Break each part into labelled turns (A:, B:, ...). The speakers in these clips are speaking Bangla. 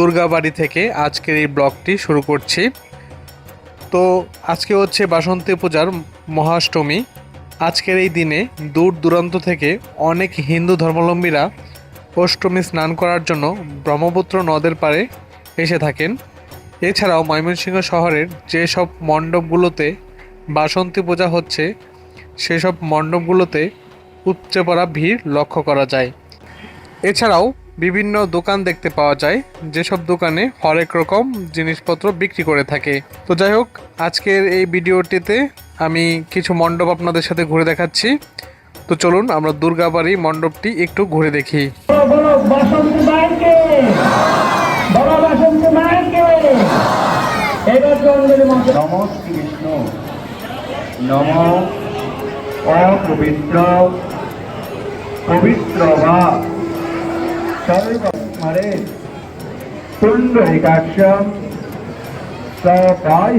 A: দুর্গাবাড়ি থেকে আজকের এই ব্লগটি শুরু করছি। তো আজকে হচ্ছে বাসন্তী পূজার মহাষ্টমী। আজকের এই দিনে দূর দূরান্ত থেকে অনেক হিন্দু ধর্মাবলম্বীরা অষ্টমী স্নান করার জন্য ব্রহ্মপুত্র নদের পাড়ে এসে থাকেন। এছাড়াও ময়মনসিংহ শহরের যেসব মণ্ডপগুলোতে বাসন্তী পূজা হচ্ছে, সেসব মণ্ডপগুলোতে উপচে পড়া ভিড় লক্ষ্য করা যায়। এছাড়াও বিভিন্ন দোকান দেখতে পাওয়া যায় যেসব দোকানে হরেক রকম জিনিসপত্র বিক্রি করে থাকে। তো যাই হোক আজকের এই ভিডিওটিতে আমি কিছু মণ্ডপ আপনাদের সাথে ঘুরে দেখাচ্ছি। তো চলুন আমরা দুর্গাবাড়ি মণ্ডপটি একটু ঘুরে দেখি।
B: নম অপবিত্র পবিত্র বা সর্বরে পুণ্ডরিকাক্ষম সবাই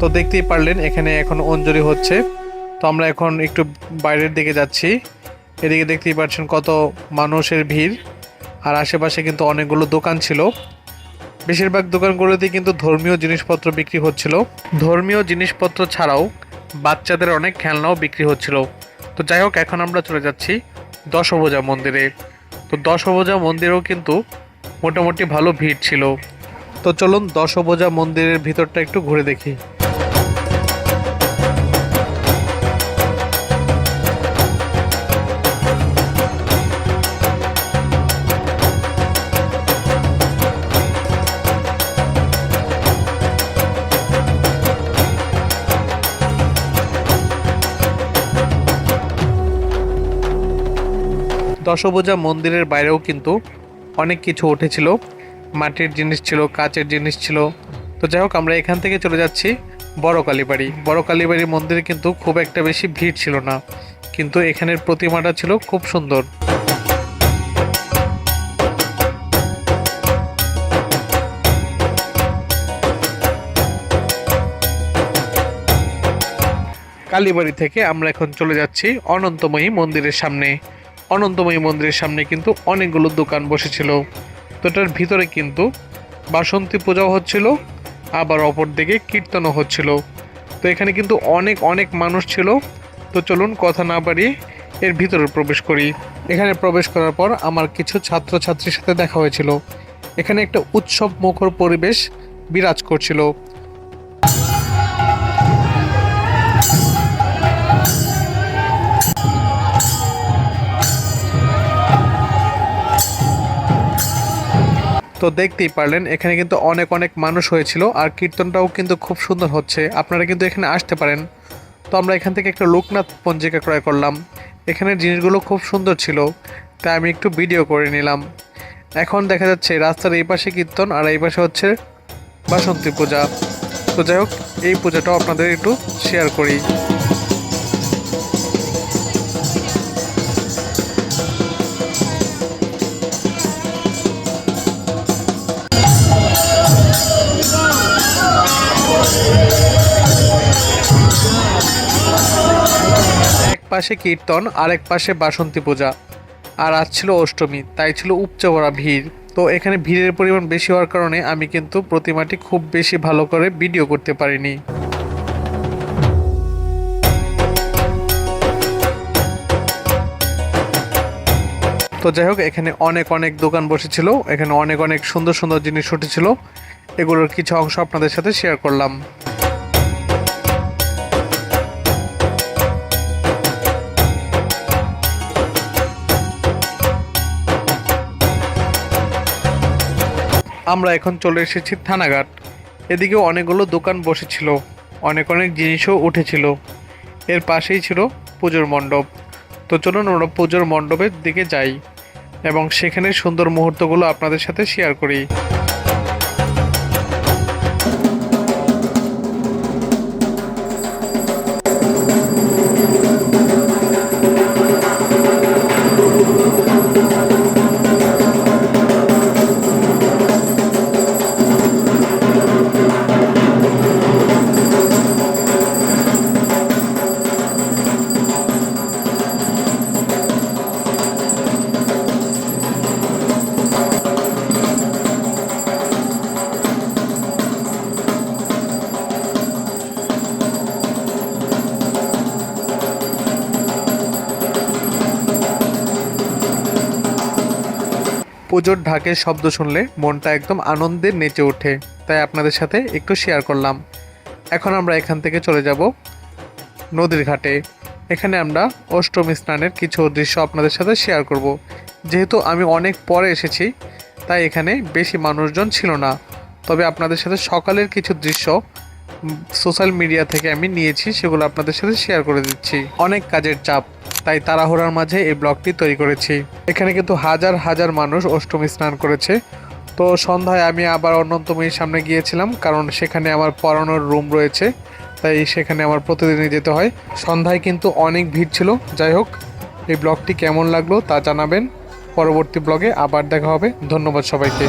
A: তো দেখতেই পারলেন, এখানে এখন অঞ্জলি হচ্ছে। তো আমরা এখন একটু বাইরের দিকে যাচ্ছি। এদিকে দেখতেই পাচ্ছেন কত মানুষের ভিড়। আর আশেপাশে কিন্তু অনেকগুলো দোকান ছিল। বেশিরভাগ দোকানগুলোতে কিন্তু ধর্মীয় জিনিসপত্র বিক্রি হচ্ছিল। ধর্মীয় জিনিসপত্র ছাড়াও বাচ্চাদের অনেক খেলনাও বিক্রি হচ্ছিল। তো যাই হোক, এখন আমরা চলে যাচ্ছি দশভোজা মন্দিরে। তো দশভোজা মন্দিরেও কিন্তু মোটামুটি ভালো ভিড় ছিল। তো চলুন দশভোজা মন্দিরের ভিতরটা একটু ঘুরে দেখি। দশভুজা মন্দিরের বাইরেও কিন্তু অনেক কিছু উঠেছিল। মাটির জিনিস ছিল, কাচের জিনিস ছিল। তো যাই হোক, আমরা এখান থেকে চলে যাচ্ছি বড় কালীবাড়ি বড় কালীবাড়ি মন্দিরে কিন্তু খুব একটা বেশি ভিড় ছিল না। কিন্তু এখানের প্রতিমাটা ছিল খুব সুন্দর। কালীবাড়ি থেকে আমরা এখন চলে যাচ্ছি অনন্তময়ী মন্দিরের সামনে। অনন্তময়ী মন্দিরের সামনে কিন্তু অনেকগুলো দোকান বসেছিল। তো এটার ভিতরে কিন্তু বাসন্তী পূজাও হচ্ছিল, আবার অপর দিকে কীর্তনও হচ্ছিল। তো এখানে কিন্তু অনেক অনেক মানুষ ছিল। তো চলুন কথা না বাড়িয়ে এর ভিতরে প্রবেশ করি। এখানে প্রবেশ করার পর আমার কিছু ছাত্রছাত্রীর সাথে দেখা হয়েছিল। এখানে একটা উৎসব মুখর পরিবেশ বিরাজ করছিল। তো দেখতেই পারলেন, এখানে কিন্তু অনেক অনেক মানুষ হয়েছিল আর কীর্তনটাও কিন্তু খুব সুন্দর হচ্ছে। আপনারা কিন্তু এখানে আসতে পারেন। তো আমরা এখান থেকে একটা লোকনাথ পঞ্জিকা ক্রয় করলাম। এখানের জিনিসগুলো খুব সুন্দর ছিল, তাই আমি একটু ভিডিও করে নিলাম। এখন দেখা যাচ্ছে রাস্তার এই পাশে কীর্তন আর এই পাশে হচ্ছে বাসন্তী পূজা। তো যাই হোক, এই পূজাটাও আপনাদের একটু শেয়ার করি। পাশে কীর্তন, আরেক পাশে বাসন্তী পূজা। আর আজ ছিল অষ্টমী, তাই ছিল উপচে ভরা ভিড়। তো এখানে ভিড়ের পরিমাণ বেশি হওয়ার কারণে আমি কিন্তু প্রতিমাটি খুব বেশি ভালো করে ভিডিও করতে পারিনি। তো যাই হোক, এখানে অনেক অনেক দোকান বসেছিল, এখানে অনেক অনেক সুন্দর সুন্দর জিনিস উঠেছিল। এগুলোর কিছু অংশ আপনাদের সাথে শেয়ার করলাম। আমরা এখন চলে এসেছি থানাঘাট। এদিকে অনেকগুলো দোকান বসেছিল, অনেক অনেক জিনিসও উঠেছিল। এর পাশেই ছিল পুজোর মণ্ডপ। তো চলুন আমরা পুজোর মণ্ডপের দিকে যাই এবং সেখানে সুন্দর মুহূর্তগুলো আপনাদের সাথে শেয়ার করি। পুজোর ঢাকের শব্দ শুনলে মনটা একদম আনন্দের নেচে ওঠে। তাই আপনাদের সাথে একটু শেয়ার করলাম। এখন আমরা এখান থেকে চলে যাব নদীর ঘাটে। এখানে আমরা অষ্টমী স্নানের কিছু দৃশ্য আপনাদের সাথে শেয়ার করব। যেহেতু আমি অনেক পরে এসেছি, তাই এখানে বেশি মানুষজন ছিল না। তবে আপনাদের সাথে সকালের কিছু দৃশ্য সোশ্যাল মিডিয়া থেকে আমি নিয়েছি, সেগুলো আপনাদের সাথে শেয়ার করে দিচ্ছি। অনেক কাজের চাপ। তাই তাড়াহুড়ার মাঝে এই ব্লগটি তৈরি করেছি। এখানে কিন্তু হাজার হাজার মানুষ অষ্টমী স্নান করেছে। তো সন্ধ্যায় আমি আবার অনন্তমীর সামনে গিয়েছিলাম, কারণ সেখানে আমার পড়ানোর রুম রয়েছে, তাই সেখানে আমার প্রতিদিনই যেতে হয়। সন্ধ্যায় কিন্তু অনেক ভিড় ছিল। যাই হোক, এই ব্লগটি কেমন লাগল তা জানাবেন। পরবর্তী ব্লগে আবার দেখা হবে। ধন্যবাদ সবাইকে।